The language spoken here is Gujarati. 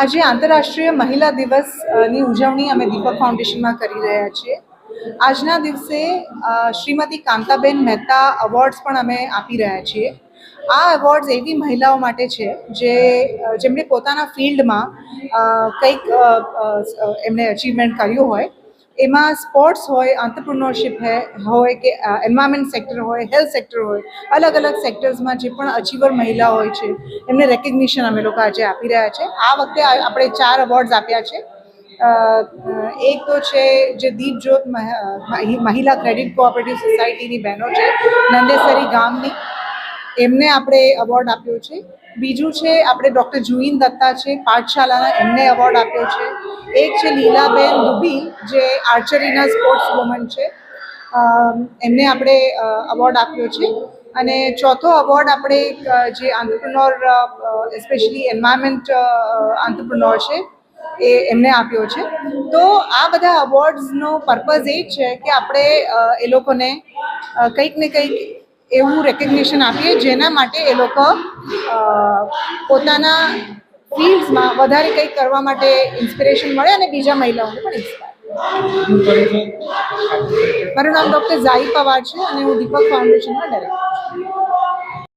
આજે આંતરરાષ્ટ્રીય મહિલા દિવસની ઉજવણી અમે દીપક ફાઉન્ડેશનમાં કરી રહ્યા છીએ. આજના દિવસે શ્રીમતી કાંતાબેન મહેતા અવોર્ડ્સ પણ અમે આપી રહ્યા છીએ. આ એવોર્ડ્સ એવી મહિલાઓ માટે છે જે જેમણે પોતાના ફિલ્ડમાં કંઈક એમણે અચીવમેન્ટ કર્યું હોય એમાં સ્પોર્ટ્સ હોય આંતરપ્રિનોરશિપ હોય કે એન્વાયરમેન્ટ સેક્ટર હોય હેલ્થ સેક્ટર હોય, અલગ અલગ સેક્ટર્સમાં જે પણ અચીવર મહિલા હોય છે, એમને રેકગ્નિશન અમે લોકો આજે આપી રહ્યા છે. આ વખતે આપણે ચાર અવોર્ડ્સ આપ્યા છે. એક તો છે જે દીપ જ્યોત મહિ- મહિલા ક્રેડિટ કોઓપરેટિવ સોસાયટીની બહેનો છે, નંદેસરી ગામની. એમને આપણે એવોર્ડ આપ્યો છે. બીજું છે, આપણે ડૉક્ટર જુઈન દત્તા છે પાઠશાલાના એમને એવોર્ડ આપ્યો છે. એક છે લીલાબેન દુબી જે આર્ચરીના સ્પોર્ટ્સ વુમન છે એમને આપણે અવોર્ડ આપ્યો છે. અને ચોથો અવોર્ડ આપણે જે આંતરપ્રનોર એસ્પેશિયલી એન્વાયરમેન્ટ આંતરપ્રનોર છે, એ એમને આપ્યો છે. તો આ બધા અવોર્ડ્સનો પર્પઝ એ જ છે કે આપણે એ લોકોને કંઈક ને કંઈક એવું રેકગ્નિશન આપીએ જેના માટે એ લોકો પોતાના ફિલ્ડ્સમાં વધારે કંઈક કરવા માટે ઇન્સ્પિરેશન મળે અને બીજા મહિલાઓને પણ ઇન્સ્પાયર મારું નામ ડૉક્ટર ઝાહી પવાર છે અને હું દીપક ફાઉન્ડેશનમાં ડાયરેક્ટર છું.